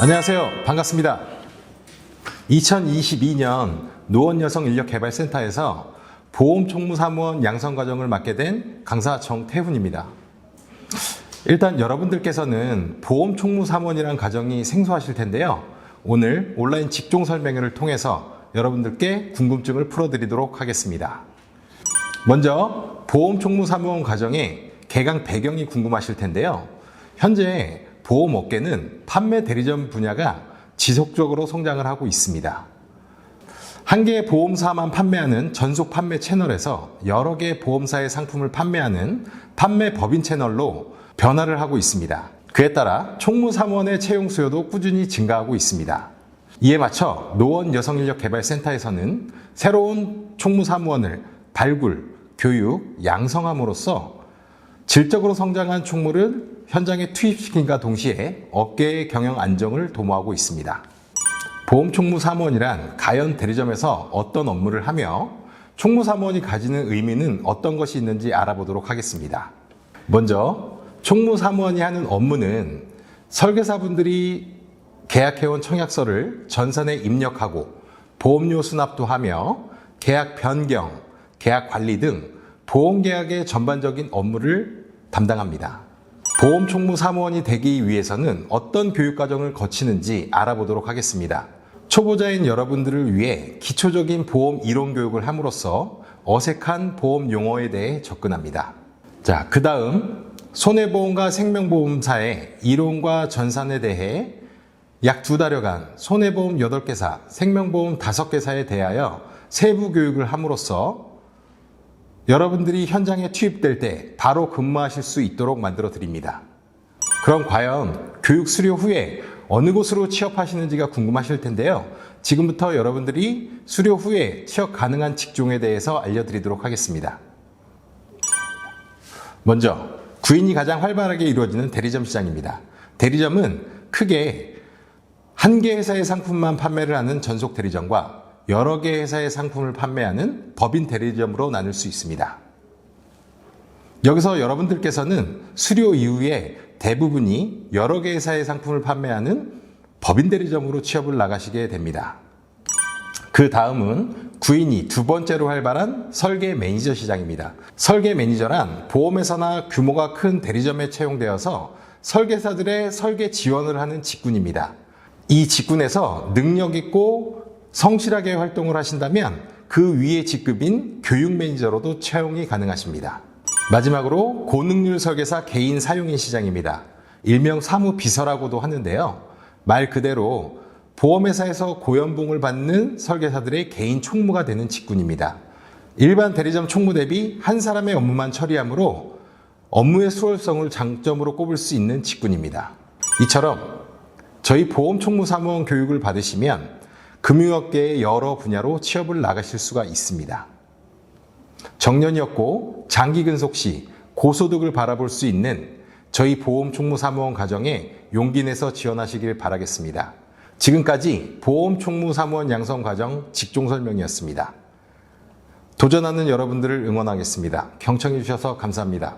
안녕하세요. 반갑습니다. 2022년 노원여성인력개발센터에서 보험총무사무원 양성과정을 맡게 된 강사 정태훈입니다. 일단 여러분들께서는 보험총무사무원이라는 과정이 생소하실 텐데요. 오늘 온라인 직종 설명회를 통해서 여러분들께 궁금증을 풀어드리도록 하겠습니다. 먼저 보험총무사무원 과정의 개강 배경이 궁금하실 텐데요. 현재 보험업계는 판매 대리점 분야가 지속적으로 성장을 하고 있습니다. 한 개의 보험사만 판매하는 전속 판매 채널에서 여러 개의 보험사의 상품을 판매하는 판매 법인 채널로 변화를 하고 있습니다. 그에 따라 총무사무원의 채용 수요도 꾸준히 증가하고 있습니다. 이에 맞춰 노원 여성인력개발센터에서는 새로운 총무사무원을 발굴, 교육, 양성함으로써 질적으로 성장한 총무를 현장에 투입시킨과 동시에 업계의 경영 안정을 도모하고 있습니다. 보험총무 사무원이란 가연 대리점에서 어떤 업무를 하며 총무 사무원이 가지는 의미는 어떤 것이 있는지 알아보도록 하겠습니다. 먼저 총무 사무원이 하는 업무는 설계사분들이 계약해온 청약서를 전산에 입력하고 보험료 수납도 하며 계약 변경, 계약 관리 등 보험계약의 전반적인 업무를 담당합니다. 보험총무 사무원이 되기 위해서는 어떤 교육과정을 거치는지 알아보도록 하겠습니다. 초보자인 여러분들을 위해 기초적인 보험 이론 교육을 함으로써 어색한 보험 용어에 대해 접근합니다. 자, 그 다음 손해보험과 생명보험사의 이론과 전산에 대해 약 두 달여간 손해보험 8개사, 생명보험 5개사에 대하여 세부 교육을 함으로써 여러분들이 현장에 투입될 때 바로 근무하실 수 있도록 만들어 드립니다. 그럼 과연 교육 수료 후에 어느 곳으로 취업하시는지가 궁금하실 텐데요. 지금부터 여러분들이 수료 후에 취업 가능한 직종에 대해서 알려드리도록 하겠습니다. 먼저 구인이 가장 활발하게 이루어지는 대리점 시장입니다. 대리점은 크게 한 개 회사의 상품만 판매를 하는 전속 대리점과 여러 개 회사의 상품을 판매하는 법인 대리점으로 나눌 수 있습니다. 여기서 여러분들께서는 수료 이후에 대부분이 여러 개 회사의 상품을 판매하는 법인 대리점으로 취업을 나가시게 됩니다. 그 다음은 구인이 두 번째로 활발한 설계 매니저 시장입니다. 설계 매니저란 보험회사나 규모가 큰 대리점에 채용되어서 설계사들의 설계 지원을 하는 직군입니다. 이 직군에서 능력 있고 성실하게 활동을 하신다면 그 위의 직급인 교육 매니저로도 채용이 가능하십니다. 마지막으로 고능률 설계사 개인 사용인 시장입니다. 일명 사무 비서라고도 하는데요. 말 그대로 보험회사에서 고연봉을 받는 설계사들의 개인 총무가 되는 직군입니다. 일반 대리점 총무 대비 한 사람의 업무만 처리하므로 업무의 수월성을 장점으로 꼽을 수 있는 직군입니다. 이처럼 저희 보험총무사무원 교육을 받으시면 금융업계의 여러 분야로 취업을 나가실 수가 있습니다. 정년이었고 장기 근속 시 고소득을 바라볼 수 있는 저희 보험총무사무원 과정에 용기 내서 지원하시길 바라겠습니다. 지금까지 보험총무사무원 양성 과정 직종 설명이었습니다. 도전하는 여러분들을 응원하겠습니다. 경청해 주셔서 감사합니다.